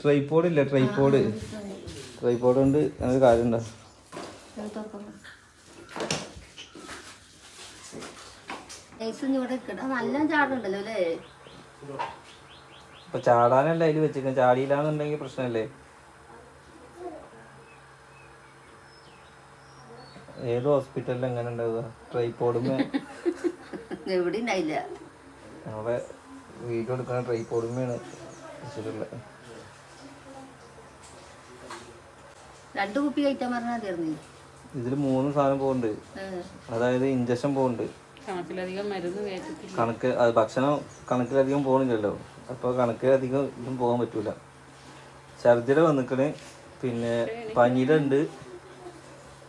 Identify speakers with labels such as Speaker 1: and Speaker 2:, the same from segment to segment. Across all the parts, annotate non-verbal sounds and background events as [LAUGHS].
Speaker 1: Tripod ഇല്ല? Tripod tripod കൊണ്ട് അങ്ങനെ കാര്യം ഉണ്ടോ
Speaker 2: ഇവിടെ നിൽക്കണം നല്ല ചാടുണ്ടല്ലോ അല്ലേ?
Speaker 1: ഇപ്പൊ ചാടാനല്ല അതിൽ വെച്ചിരിക്കുന്നത്? ചാടിയില്ലാന്നുണ്ടെങ്കിൽ പ്രശ്നമല്ലേ? ഏത് ഹോസ്പിറ്റലിൽ എങ്ങനെ ഉണ്ടാവുക? ട്രൈപോഡുമേ
Speaker 2: എവിടെ ഉണ്ടായില്ല
Speaker 1: നമ്മളെ വീഡിയോ ട്രൈപോഡുമേയാണ് വെച്ചിട്ടുള്ളത്
Speaker 2: രണ്ട് കുപ്പി കഴിക്കാൻ പറഞ്ഞാൽ മതിയായിരുന്നു
Speaker 1: ഇതിൽ മൂന്ന് സാധനം പോകുന്നുണ്ട് അതായത് ഇഞ്ചക്ഷൻ പോകുന്നുണ്ട്
Speaker 3: കണക്കിലധികം മരുന്ന്
Speaker 1: കണക്ക് അത് ഭക്ഷണം കണക്കിലധികം പോകണില്ലല്ലോ അപ്പോൾ കണക്കിലധികം ഇതും പോകാൻ പറ്റൂല. ഛർദിയുടെ വന്നിക്കണ്. പിന്നെ പനിയുടെ ഉണ്ട്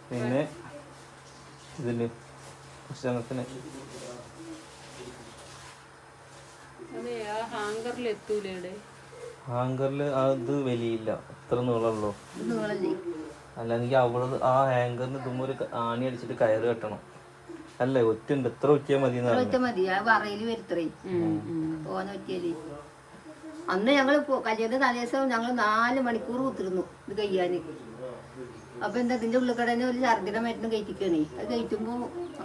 Speaker 1: പിന്നെ ഇതിന് ഭക്ഷണത്തിന്.
Speaker 3: ഹാങ്കറിൽ എത്തൂലേ
Speaker 1: ഹാങ്കറിൽ അത് വലിയില്ല. അത്ര നീളമുള്ളൂ
Speaker 2: അല്ല
Speaker 1: അല്ലെങ്കിൽ അവിടെ ആ ഹാങ്കറിന് ഇതുമ്പോൾ ഒരു ആണി അടിച്ചിട്ട് കയറ് കെട്ടണം. അല്ലേ ഒറ്റ ഉണ്ട് എത്ര ഒറ്റിയാ മതി.
Speaker 2: അന്ന് ഞങ്ങൾ കല്യാണ തലേദിവസം ഞങ്ങൾ നാല് മണിക്കൂർ കുത്തിരുന്നു ഇത് കഴിയാന് അപ്പൊ എന്താ ഇതിന്റെ ഉള്ളിക്കടനെ ഒരു ഛർദിയുടെ മരുന്ന് കഴിച്ചിക്കണേ അത് കഴിക്കുമ്പോ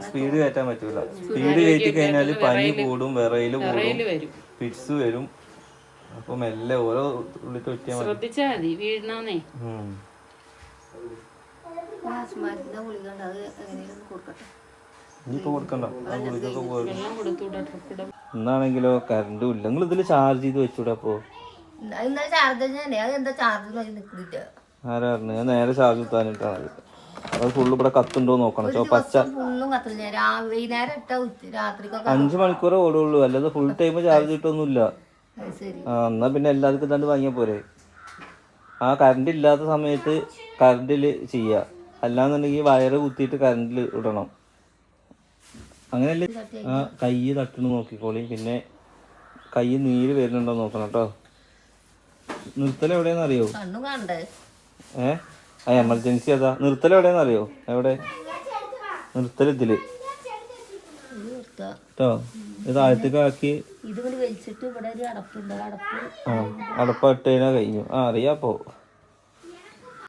Speaker 1: സ്പീഡ് കയറ്റാൻ പറ്റൂല. സ്പീഡ് കയറ്റി കഴിഞ്ഞാൽ പനി കൂടും വിറയിൽ കൂടും
Speaker 3: പിറ്റ്സ് വരും.
Speaker 1: അപ്പൊ മെല്ലെ ഓരോ ഉള്ളിൽ
Speaker 3: ശ്രദ്ധിച്ചാ മതി
Speaker 2: വീഴുന്നേ
Speaker 1: ഇനിയിപ്പോ കൊടുക്കണ്ട. പോയി എന്നാണെങ്കിലോ കറണ്ടും ഇല്ല. നിങ്ങൾ ഇതിൽ ചാർജ് ചെയ്ത് വെച്ചൂടെ അപ്പോ?
Speaker 2: അത് ചാർജ് തന്നെ അത് ചാർജ് നിൽക്കുന്നില്ല
Speaker 1: ആരാ പറഞ്ഞു ഞാൻ നേരെ ചാർജ് കുത്താനിട്ടാണ് അത് ഫുള്ള് ഇവിടെ കത്തുണ്ടോ നോക്കണം. ചോ പച്ച അഞ്ച് മണിക്കൂറേ ഓടുള്ളൂ. അല്ലാതെ ഫുൾ ടൈം ചാർജ് കിട്ടൊന്നുമില്ല ആ എന്നാ പിന്നെ എല്ലാവർക്കും തന്നെ വാങ്ങിയാൽ പോരെ. ആ കറണ്ട് ഇല്ലാത്ത സമയത്ത് കറണ്ടിൽ ചെയ്യുക അല്ലാന്നുണ്ടെങ്കിൽ വയറ് കുത്തിയിട്ട് കറണ്ടിൽ ഇടണം. അങ്ങനെയല്ലേ? ആ കൈ തട്ടണ് നോക്കിക്കോളി. പിന്നെ കൈ നീര് വരുന്നുണ്ടോ നോക്കണം കേട്ടോ നിർത്തൽ എവിടെയെന്ന് അറിയോ? ഏ? ആ എമർജൻസി അതാ. നിർത്തൽ എവിടെയെന്ന് അറിയോ? എവിടെ? നിർത്തൽ ഇതിൽ.
Speaker 2: ഇത്
Speaker 1: കേട്ടോ താഴത്തേക്ക് ആക്കി.
Speaker 2: ഇത് വലിച്ചിട്ട് ഇവിടെ ഒരു അടപ്പുണ്ട്. അടപ്പ്
Speaker 1: ആ അടപ്പ ഇട്ട് കഴിഞ്ഞാൽ കഴിഞ്ഞു. ആ അറിയാപ്പോ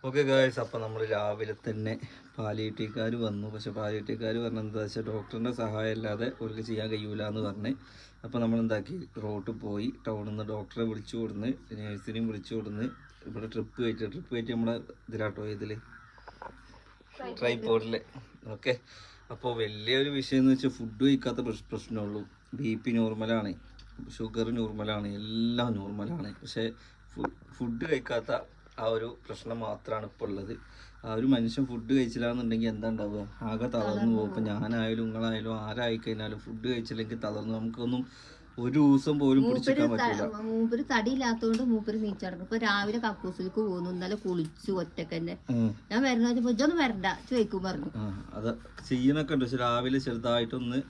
Speaker 1: ഓക്കെ ഗായ്സ് അപ്പം നമ്മൾ രാവിലെ തന്നെ പാലിയേറ്റീക്കാർ വന്നു. പക്ഷെ പാലിയേറ്റീക്കാർ പറഞ്ഞത് എന്താ വെച്ചാൽ ഡോക്ടറിന്റെ സഹായം ഇല്ലാതെ അവർക്ക് ചെയ്യാൻ കഴിയൂല എന്ന് പറഞ്ഞ്. അപ്പോൾ നമ്മൾ എന്താക്കി റോട്ട് പോയി ടൗണിൽ നിന്ന് ഡോക്ടറെ വിളിച്ചു കൊടുന്ന് നേഴ്സിനെയും വിളിച്ചു കൊടുന്ന് ഇവിടെ ട്രിപ്പ് കയറ്റി. ട്രിപ്പ് കയറ്റി നമ്മളെ ഇതിലാട്ടോ ഇതിൽ ട്രൈപോഡിൽ ഓക്കെ അപ്പോൾ വലിയൊരു വിഷയം എന്ന് വെച്ചാൽ ഫുഡ് കഴിക്കാത്ത പ്രശ് പ്രശ്നമുള്ളൂ ബി പി നോർമലാണ് ഷുഗർ നോർമലാണ് എല്ലാം നോർമലാണ് പക്ഷേ ഫുഡ് കഴിക്കാത്ത ആ ഒരു പ്രശ്നം മാത്രമാണ് ഇപ്പോൾ ഉള്ളത്. ആ ഒരു മനുഷ്യൻ ഫുഡ് കഴിച്ചില്ലാന്നുണ്ടെങ്കിൽ എന്താ ഉണ്ടാവുക? ആകെ തളർന്നു പോകും. ഇപ്പം ഞാനായാലും നിങ്ങളായാലും ആരായി കഴിഞ്ഞാലും ഫുഡ് കഴിച്ചില്ലെങ്കിൽ തളർന്നു നമുക്കൊന്നും ഒരു ദിവസം പോലും പിടിച്ചെടുക്കാൻ പറ്റില്ല
Speaker 2: മൂപ്പര് തടിയില്ലാത്തോണ്ട് മൂപ്പര് നീച്ചടക്കും. ഇപ്പൊ രാവിലെ കക്കൂസിലേക്ക് പോകുന്നു. ഇന്നലെ കുളിച്ചു ഒറ്റയ്ക്ക് തന്നെ. ഞാൻ വരുന്ന ഇതൊന്നും വരണ്ട. ചോദിക്കും പറഞ്ഞു.
Speaker 1: അത് ചെയ്യണൊക്കെ ഉണ്ട്. പക്ഷെ രാവിലെ ചെറുതായിട്ടൊന്ന്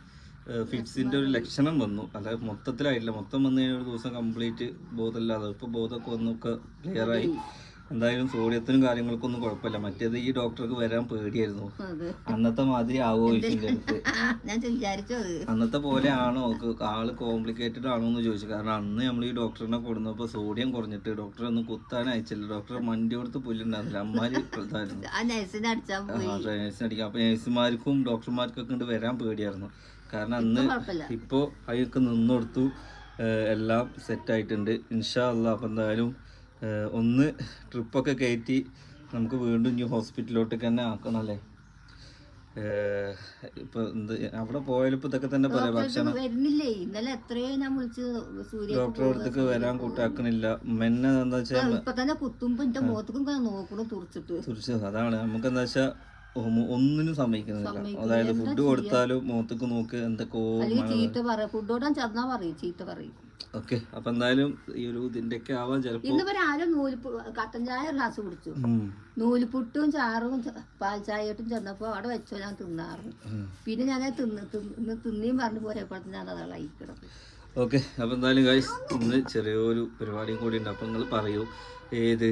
Speaker 1: ഫിറ്റ്സിന്റെ ഒരു ലക്ഷണം വന്നു. അല്ല മൊത്തത്തിലായിട്ടില്ല. മൊത്തം വന്നു കഴിഞ്ഞാൽ ഒരു ദിവസം കംപ്ലീറ്റ് ബോധമില്ലാതെ. ഇപ്പൊ ബോധമൊക്കെ വന്നൊക്കെ ക്ലിയർ ആയി. എന്തായാലും സോഡിയത്തിനും കാര്യങ്ങൾക്കൊന്നും കുഴപ്പമില്ല. മറ്റേത് ഈ ഡോക്ടർക്ക് വരാൻ പേടിയായിരുന്നു. അന്നത്തെ മാതിരി ആവോ [LAUGHS] അടുത്ത് അന്നത്തെ പോലെ ആണോ? ആൾ കോംപ്ലിക്കേറ്റഡ് ആണോ എന്ന് ചോദിച്ചു. കാരണം അന്ന് നമ്മൾ ഈ ഡോക്ടറിനെ കൊടുന്നപ്പോൾ സോഡിയം കുറഞ്ഞിട്ട് ഡോക്ടറെ ഒന്നും കുത്താൻ അയച്ചില്ല. ഡോക്ടർ മണ്ടി കൊടുത്ത് പുല്ലുണ്ടായിരുന്നില്ല. അമ്മാര് ഇതായിരുന്നു
Speaker 2: നഴ്സിനെ അടിച്ചാൽ പോയി.
Speaker 1: നേഴ്സിന് അടിക്കാം അപ്പൊ നേഴ്സുമാർക്കും ഡോക്ടർമാർക്കൊക്കെ വരാൻ പേടിയായിരുന്നു. കാരണം അന്ന് ഇപ്പോൾ അതൊക്കെ നിന്നൊടുത്തു ഏഹ് എല്ലാം സെറ്റായിട്ടുണ്ട്. ഇൻഷാ അല്ല അപ്പം എന്തായാലും ഒന്ന് ട്രിപ്പൊക്കെ കയറ്റി നമുക്ക് വീണ്ടും ഇനി ഹോസ്പിറ്റലിലോട്ടേക്ക് തന്നെ ആക്കണം അല്ലേ? ഇപ്പൊ എന്ത് അവിടെ പോയാലും ഇപ്പൊ ഇതൊക്കെ തന്നെ പറയാം. ഭക്ഷണം
Speaker 2: ഇന്നലെ എത്രയോ ഞാൻ വിളിച്ച്
Speaker 1: ഡോക്ടറെ അടുത്തേക്ക് വരാൻ കൂട്ടാക്കണില്ല. മെന്നെ എന്താ വെച്ചാൽ
Speaker 2: കുത്തുമ്പോ നോക്കണു തുറച്ചിട്ട്.
Speaker 1: അതാണ്. നമുക്ക് എന്താ വെച്ചാൽ ഒന്നിനും സമ്മതിക്കുന്നില്ല. അതായത് ഫുഡ് കൊടുത്താലും മുഖത്തേക്ക് നോക്ക് എന്തൊക്കെയോ
Speaker 2: അല്ലെങ്കിൽ ചീത്ത പറയും. ഫുഡോടാൻ ചെന്നാ പറയും ചീത്ത പറയും.
Speaker 1: ഓക്കെ അപ്പൊ എന്തായാലും ഈ ഒരു ഇതിന്റെയൊക്കെ ആവാൻ ചിലപ്പോ
Speaker 2: ഇന്ന് ആരും നൂലിപ്പു കട്ടൻ ചായ ഗ്ലാസ് കുടിച്ചു. നൂലിപ്പുട്ടും ചാറും പാൽ ചായയിട്ടും ചെന്നപ്പോ അവിടെ വെച്ചോ ഞാൻ തിന്നാറുണ്ട് പിന്നെ ഞാൻ തിന്ന് തിന്ന് തിന്നിയും പറഞ്ഞു പോരപ്പോഴത്തെ ഞാൻ അതാണ് അയക്കണം
Speaker 1: ഓക്കെ അപ്പൊ എന്തായാലും ഇന്ന് ചെറിയൊരു പരിപാടിയും കൂടി ഉണ്ട്. അപ്പൊ നിങ്ങൾ പറയൂ ഏത്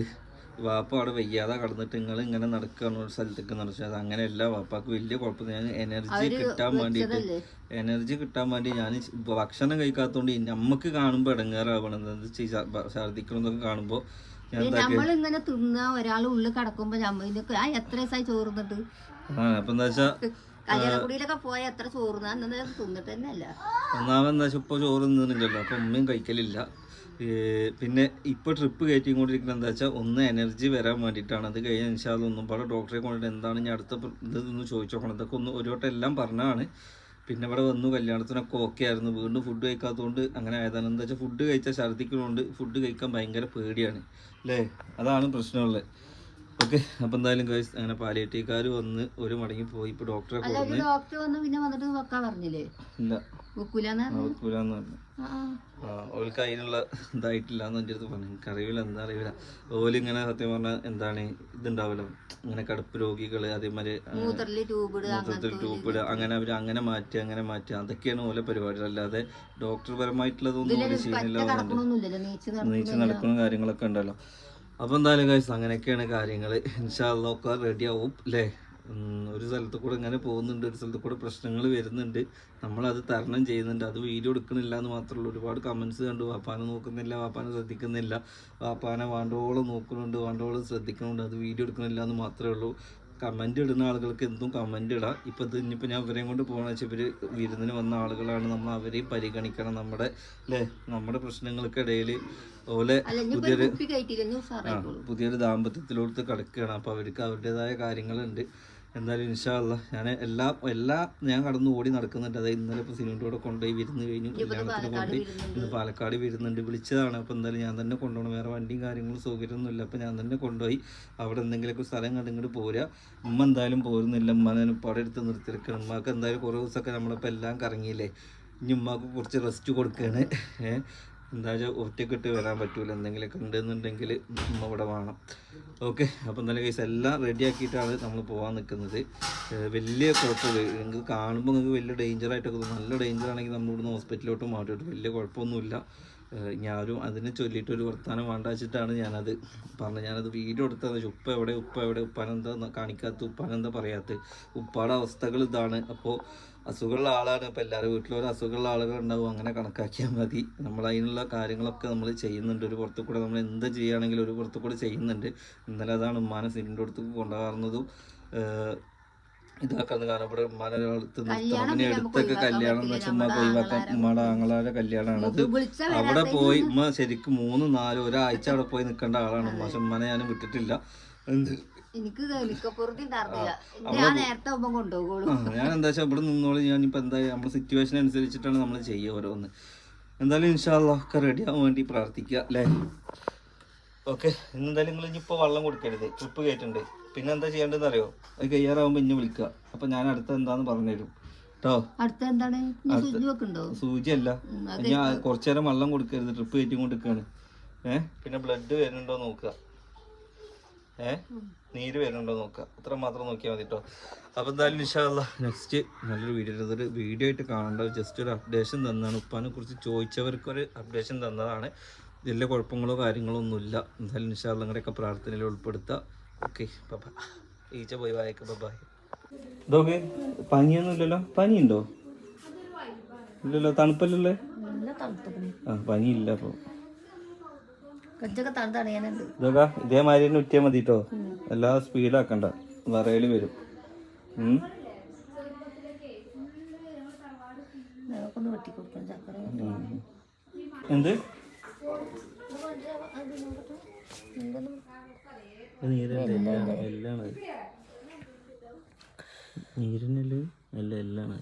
Speaker 1: വാപ്പ അവിടെ വയ്യാതെ കടന്നിട്ട് നിങ്ങൾ ഇങ്ങനെ നടക്കുകയാണ് ഒരു സ്ഥലത്തേക്ക് നടച്ചത് അത് അങ്ങനെയല്ല വാപ്പാക്ക് വലിയ കുഴപ്പമില്ല. ഞാൻ എനർജി കിട്ടാൻ വേണ്ടിയിട്ട് എനർജി കിട്ടാൻ വേണ്ടി ഞാൻ ഭക്ഷണം കഴിക്കാത്തതുകൊണ്ട് നമുക്ക് കാണുമ്പോൾ ഇടങ്ങേറാവണം ഛർദിക്കണമെന്നൊക്കെ കാണുമ്പോൾ
Speaker 2: നമ്മളിങ്ങനെ തിന്ന ഒരാൾ ഉള്ളിൽ കടക്കുമ്പോ നമ്മ ഇതിനൊക്കെ ആ എത്ര ദിവസമായി ചോറുന്നിട്ട്
Speaker 1: അപ്പം എന്താ
Speaker 2: കല്യാണക്കുടിയിലൊക്കെ പോയ എത്ര ചോറുന്ന തിന്നിട്ട് തന്നെ അല്ല
Speaker 1: വെച്ചാൽ ഇപ്പോൾ ചോറ് നിന്നില്ലല്ലോ അപ്പൊ ഉമ്മയും കഴിക്കലില്ല. പിന്നെ ഇപ്പോൾ ട്രിപ്പ് കയറ്റിക്കൊണ്ടിരിക്കുന്നത് എന്താ വെച്ചാൽ ഒന്ന് എനർജി വരാൻ വേണ്ടിയിട്ടാണ്. അത് കഴിഞ്ഞ നിശാദ് ഒന്നും പാടെ ഡോക്ടറെ കൊണ്ടിട്ട് എന്താണ് ഞാൻ അടുത്ത ഇതൊന്ന് ചോദിച്ചു നോക്കണം ഇതൊക്കെ ഒന്ന് ഒരു വട്ടം എല്ലാം പറഞ്ഞാണ് പിന്നെ ഇവിടെ വന്നു കല്യാണത്തിനൊക്കെ ഓക്കെ ആയിരുന്നു. വീണ്ടും ഫുഡ് കഴിക്കാത്തതുകൊണ്ട് അങ്ങനെ ആയതാണ്. എന്താ വെച്ചാൽ ഫുഡ് കഴിച്ചാൽ ഛർദ്ദിക്കുന്നതുകൊണ്ട് ഫുഡ് കഴിക്കാൻ ഭയങ്കര പേടിയാണ്. അല്ലേ അതാണ് പ്രശ്നമുള്ളത് ഓക്കെ അപ്പം എന്തായാലും കഴിച്ച് അങ്ങനെ പാലിയേറ്റീക്കാർ വന്ന് ഒരു മടങ്ങി പോയി. ഇപ്പോൾ ഡോക്ടറെ
Speaker 2: ഡോക്ടർ വന്ന് പിന്നെ വന്നിട്ട് വെക്കാൻ പറഞ്ഞില്ലേ?
Speaker 1: ഇല്ല.
Speaker 2: വെക്കൂലെന്ന്
Speaker 1: പറഞ്ഞു. ഓൾക്ക് അതിനുള്ള ഇതായിട്ടില്ല എന്ന് എന്റെ അടുത്ത് പറഞ്ഞു. എനിക്കറിയില്ല എന്താ അറിയില്ല. ഓൽ ഇങ്ങനെ സത്യം പറഞ്ഞാൽ എന്താണ് ഇതുണ്ടാവല്ലോ? ഇങ്ങനെ കടുപ്പ് രോഗികൾ അതേമാതിരി മൂത്രത്തിൽ ട്യൂബ് അങ്ങനെ അവർ അങ്ങനെ മാറ്റി അങ്ങനെ മാറ്റി. അതൊക്കെയാണ് ഓലെ പരിപാടികൾ. അല്ലാതെ ഡോക്ടർ പരമായിട്ടുള്ളതൊന്നും
Speaker 2: ഓൽ
Speaker 1: ചെയ്യുന്നില്ല
Speaker 2: നീച്ച്
Speaker 1: നടക്കുന്ന കാര്യങ്ങളൊക്കെ ഉണ്ടല്ലോ. അപ്പോൾ എന്തായാലും കാശ് അങ്ങനെയൊക്കെയാണ് കാര്യങ്ങൾ ഇൻഷാല്ലൊക്കെ റെഡി ആവും അല്ലേ ഒരു സ്ഥലത്ത് കൂടെ ഇങ്ങനെ പോകുന്നുണ്ട് ഒരു സ്ഥലത്ത് കൂടെ പ്രശ്നങ്ങൾ വരുന്നുണ്ട്. നമ്മളത് തരണം ചെയ്യുന്നുണ്ട്. അത് വീഡിയോ എടുക്കണില്ല എന്ന് മാത്രമല്ല ഒരുപാട് കമൻസ് കണ്ടു. വാപ്പാനെ നോക്കുന്നില്ല വാപ്പാനെ ശ്രദ്ധിക്കുന്നില്ല. വാപ്പാനെ വാണ്ടോളം നോക്കുന്നുണ്ട് വാണ്ടോളം ശ്രദ്ധിക്കുന്നുണ്ട്. അത് വീഡിയോ എടുക്കണില്ല എന്ന് മാത്രമേ ഉള്ളൂ. കമന്റ് ഇടുന്ന ആളുകൾക്ക് എന്തും കമന്റ് ഇടാം. ഇപ്പം ഇത് ഇനിയിപ്പോൾ ഞാൻ ഇവരെയും കൊണ്ട് പോകണമെന്ന് വെച്ചാൽ ഇവർ വിരുന്നിന് വന്ന ആളുകളാണ്. നമ്മൾ അവരെയും പരിഗണിക്കണം നമ്മുടെ അല്ലേ നമ്മുടെ പ്രശ്നങ്ങൾക്കിടയിൽ ഓലെ
Speaker 2: പുതിയൊരു
Speaker 1: പുതിയൊരു ദാമ്പത്യത്തിലോട്ട് കിടക്കുകയാണ്. അപ്പോൾ അവർക്ക് അവരുടേതായ കാര്യങ്ങളുണ്ട്. എന്തായാലും ഇൻഷാല്ല ഞാൻ എല്ലാ എല്ലാ ഞാൻ കടന്നു ഓടി നടക്കുന്നുണ്ട്. അതായത് ഇന്നലെ ഇപ്പോൾ സിനിമയുടെ കൂടെ കൊണ്ടുപോയി വിരുന്ന് കഴിഞ്ഞു കല്യാണത്തിന് കൊണ്ടുപോയി ഇന്ന് പാലക്കാട് വരുന്നുണ്ട്. വിളിച്ചതാണ്. അപ്പോൾ എന്തായാലും ഞാൻ തന്നെ കൊണ്ടുപോകണം. വേറെ വണ്ടിയും കാര്യങ്ങളും സൗകര്യമൊന്നുമില്ല. അപ്പോൾ ഞാൻ തന്നെ കൊണ്ടുപോയി. അവിടെ എന്തെങ്കിലുമൊക്കെ സ്ഥലം കണ്ട് ഇങ്ങോട്ട് പോരുക ഉമ്മ എന്തായാലും പോരുന്നില്ല. ഉമ്മ ഞാൻ അവിടെ എടുത്ത് നിർത്തിയിരിക്കണം. ഉമ്മക്ക് എന്തായാലും കുറേ ദിവസമൊക്കെ നമ്മളിപ്പോൾ എല്ലാം കറങ്ങിയില്ലേ. ഇനി ഉമ്മാക്ക് കുറച്ച് റെസ്റ്റ് കൊടുക്കുകയാണ് എന്താ വെച്ചാൽ ഒറ്റക്കിട്ട് വരാൻ പറ്റൂല. എന്തെങ്കിലും കണ്ടെന്നുണ്ടെങ്കിൽ ഉമ്മ ഇവിടെ വേണം. ഓക്കെ അപ്പോൾ എന്തായാലും കേസ് എല്ലാം റെഡി ആക്കിയിട്ടാണ് നമ്മൾ പോകാൻ നിൽക്കുന്നത് വലിയ കുഴപ്പമില്ല. നിങ്ങൾക്ക് കാണുമ്പോൾ നിങ്ങൾക്ക് വലിയ ഡേഞ്ചർ ആയിട്ടൊക്കെ തോന്നും. നല്ല ഡേഞ്ചർ ആണെങ്കിൽ നമ്മൾ ഇവിടുന്ന് ഹോസ്പിറ്റലിലോട്ട് മാറ്റിയിട്ട് വലിയ കുഴപ്പമൊന്നുമില്ല. ഞാനും അതിനെ ചൊല്ലിയിട്ട് ഒരു വേണ്ട വെച്ചിട്ടാണ് ഞാനത് പറഞ്ഞത്. ഞാനത് വീഡിയോ എടുത്തത് ഉപ്പ എവിടെ? ഉപ്പ എവിടെ? ഉപ്പാനെന്താ കാണിക്കാത്ത ഉപ്പാനെന്താ പറയാത്ത ഉപ്പാടെ അവസ്ഥകൾ ഇതാണ്. അപ്പോൾ അസുഖമുള്ള ആളാണ്. ഇപ്പോൾ എല്ലാവരും വീട്ടിലും ഒരു അസുഖമുള്ള ആളുകൾ ഉണ്ടാവും. അങ്ങനെ കണക്കാക്കിയാൽ മതി. നമ്മൾ അതിനുള്ള കാര്യങ്ങളൊക്കെ നമ്മൾ ചെയ്യുന്നുണ്ട്. ഒരു പുറത്തു കൂടെ നമ്മൾ എന്ത് ചെയ്യുകയാണെങ്കിലും ഒരു പുറത്തു കൂടെ ചെയ്യുന്നുണ്ട്. ഇന്നലെ അതാണ് ഉമ്മാനെ സിലിന്റെ അടുത്ത് കൊണ്ടുപോകുന്നതും ഇതാക്കുന്നത് കാരണം ഇവിടെ നിർത്തണം. അടുത്തൊക്കെ കല്യാണം എന്ന് വെച്ചാൽ ഉമ്മ ഒഴിവാക്കാൻ ഉമ്മയുടെ ആങ്ങളാരെ കല്യാണമാണ്. അത് അവിടെ പോയി ഉമ്മ ശരിക്കും മൂന്ന് നാല് ഒരാഴ്ച അവിടെ പോയി നിൽക്കേണ്ട ആളാണ് ഉമ്മ. പക്ഷെ ഉമ്മനെ ഞാൻ വിട്ടിട്ടില്ല. എന്ത്?
Speaker 2: എനിക്ക് ഞാൻ
Speaker 1: ഞാൻ എന്താ വെച്ചാൽ ഇവിടെ നിന്നോളൂ. ഇപ്പൊ എന്താ നമ്മുടെ സിറ്റുവേഷൻ അനുസരിച്ചിട്ടാണ് നമ്മൾ ചെയ്യുക ഓരോന്ന്. എന്തായാലും ഇൻഷാല്ല ഒക്കെ റെഡി ആവാൻ വേണ്ടി പ്രാർത്ഥിക്കുക അല്ലേ? ഓക്കെ ഇന്നെന്തായാലും നിങ്ങൾ ഇനിയിപ്പോൾ വെള്ളം കൊടുക്കരുത്. ട്രിപ്പ് കയറ്റുണ്ട് പിന്നെ എന്താ ചെയ്യേണ്ടതെന്ന് അറിയോ അത് കയ്യാറാവുമ്പോ ഇന്നെ വിളിക്കുക അപ്പൊ ഞാൻ അടുത്ത എന്താന്ന് പറഞ്ഞുതരും. കേട്ടോ
Speaker 2: അടുത്ത എന്താണ്? സൂചി വെക്കണ്ടോ
Speaker 1: സൂചിയല്ല. ഞാൻ കുറച്ചു നേരം വെള്ളം കൊടുക്കരുത്. ട്രിപ്പ് കയറ്റി കൊണ്ടിരിക്കുകയാണ് ഏഹ് പിന്നെ ബ്ലഡ് വരുന്നുണ്ടോ നോക്കുക. ഏ? നീര് വരുന്നുണ്ടോ നോക്കുക. അത്ര മാത്രം നോക്കിയാൽ മതി കേട്ടോ അപ്പോൾ എന്തായാലും ഇൻഷാല്ല നെക്സ്റ്റ് നല്ലൊരു വീഡിയോ ഇതൊരു വീഡിയോ ആയിട്ട് കാണേണ്ട. ജസ്റ്റ് ഒരു അപ്ഡേഷൻ തന്നാണ്. ഉപ്പാനെ കുറിച്ച് ചോദിച്ചവർക്ക് ഒരു അപ്ഡേഷൻ തന്നതാണ്. വലിയ കുഴപ്പങ്ങളോ കാര്യങ്ങളോ ഒന്നുമില്ല. എന്തായാലും ഇൻഷാല്ല നിങ്ങളുടെയൊക്കെ പ്രാർത്ഥനയിൽ ഉൾപ്പെടുത്തുക ഓക്കെ ഈച്ച പോയി വായക്ക് ബബായ് ഇതൊക്കെ പനിയൊന്നും ഇല്ലല്ലോ? പനിയുണ്ടോ? ഇല്ലല്ലോ
Speaker 2: തണുപ്പല്ലേ
Speaker 1: ആ പനിയില്ല ഇതൊക്കെ ഇതേമാതിരി തന്നെ ഉറ്റിയാൽ മതി കേട്ടോ എല്ലാ സ്പീഡാക്കണ്ട. വറയിൽ വരും. എന്ത്? എല്ലാണ്. നീരിനല്ലേ? അല്ല എല്ലാണ്.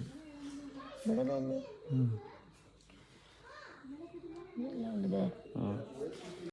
Speaker 1: ആ.